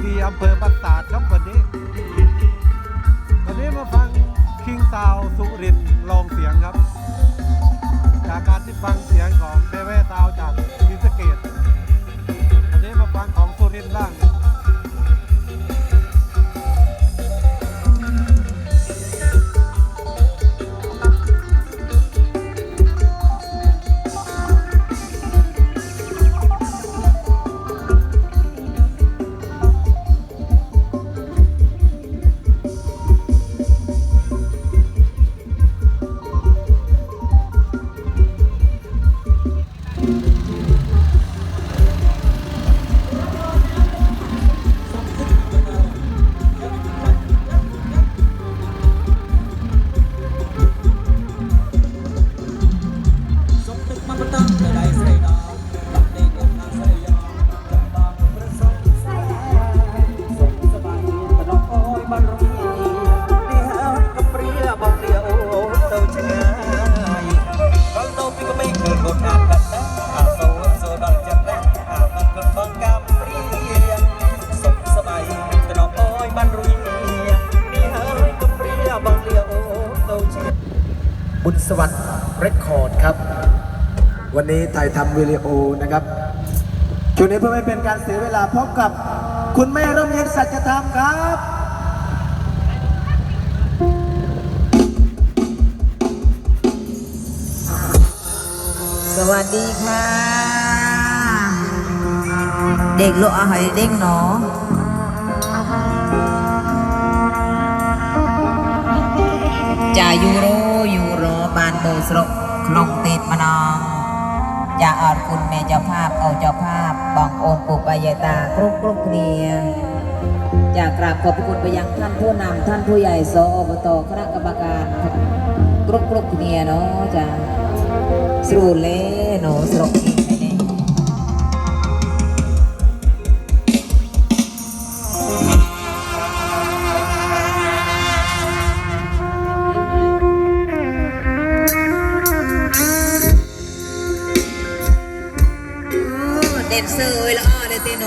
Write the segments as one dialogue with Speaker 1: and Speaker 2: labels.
Speaker 1: พีอำเภอปราสาทครับวันนี้ วันนี้มาฟังคิงซาวสุรินทร์ บุ
Speaker 2: ญสวัสดิ์เรคคอร์ดครับ วันนี้ถ่ายทำวิดีโอนะครับช่วงนี้เพื่อไม่เป็นการเสียเวลาพบกับคุณแม่ร่มเย็นสัจธรรมครับ
Speaker 3: สวัสดีค่ะ เด็กโลอาหอยเด้งหนอจ่ายู จายูโรยูโรบานโบสรกคลงติดมานองจ่าอดคุณแม่เจ้าภาพเอาเจ้าภาพบองโอนปุปายตากรุกกรุกเนียจากกราบขอบพระคุณไปยังท่านผู้นำท่านผู้ใหญ่สอบตคณะกรรมการกรุกกรุกเนียเนาะจ้าสรูเล่หนูสรก อีกไหมเซอร์เด็ดเซยละอ้อเลยเตโน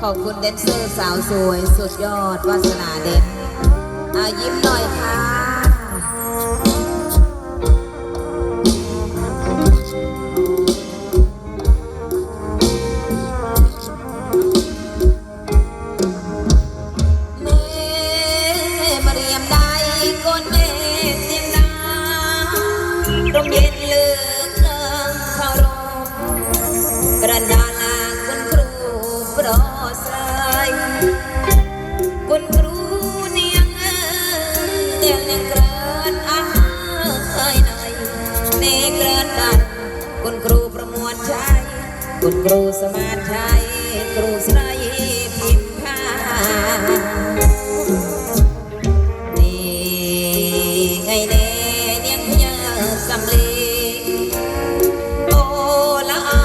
Speaker 3: ขอบคุณแดนเซอร์สาวสวย สุดยอดวาสนาเด่นอายิ้มหน่อยค่ะ คุณครูสมาชัยครูสไลพิมพ์พานี่ไงเน่เนียงเยอะสำลีโอละอา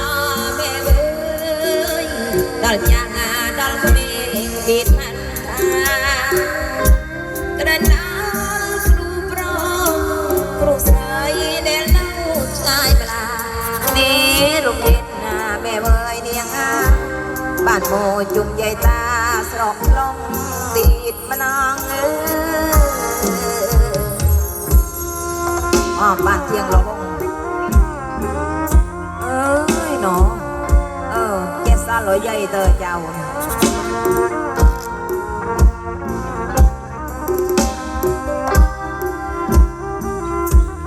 Speaker 3: แม่เว้ยดอลยางาดอลเมงปิดมาานโมจุ่มใหญ่ตาสรอกลงตีดมานางเอ้ยอ้อบ้านเที่ยงลงเอ้ยหนอเออแกซาลอยใหญ่เตอเจ้า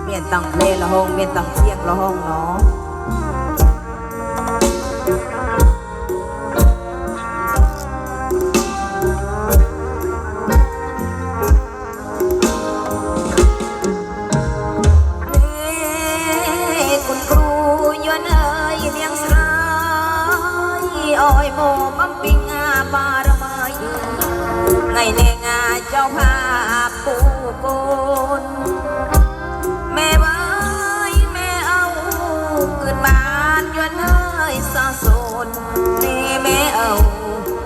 Speaker 3: เมียนตังเพลละห้องเมียนตังเที่ยงละห้องเนาะ ថ្ងៃនេះងាចោភាពូកូនមេវ៉ាយមេអោគឺបានយន់ហើយសោះសូននេះមេអោ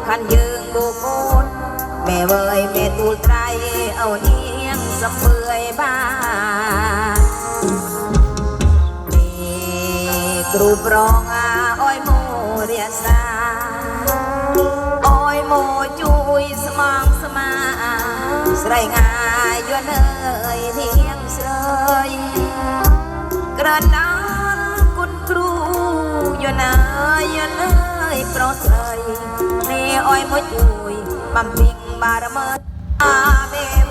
Speaker 3: ខាន់យើងពូកូនមេវ៉ាយមេទូលត្រៃអោនាងសំភឿយបាននេះគ្រូប្រងអោយមូរាសា ស្រីងាយយន់អើយធៀងស្រីក្រដានគុណគ្រូយន់អើយយន់អើយប្រុសស្រីនេះអយមូជួយបំពេញបារមីអាមេ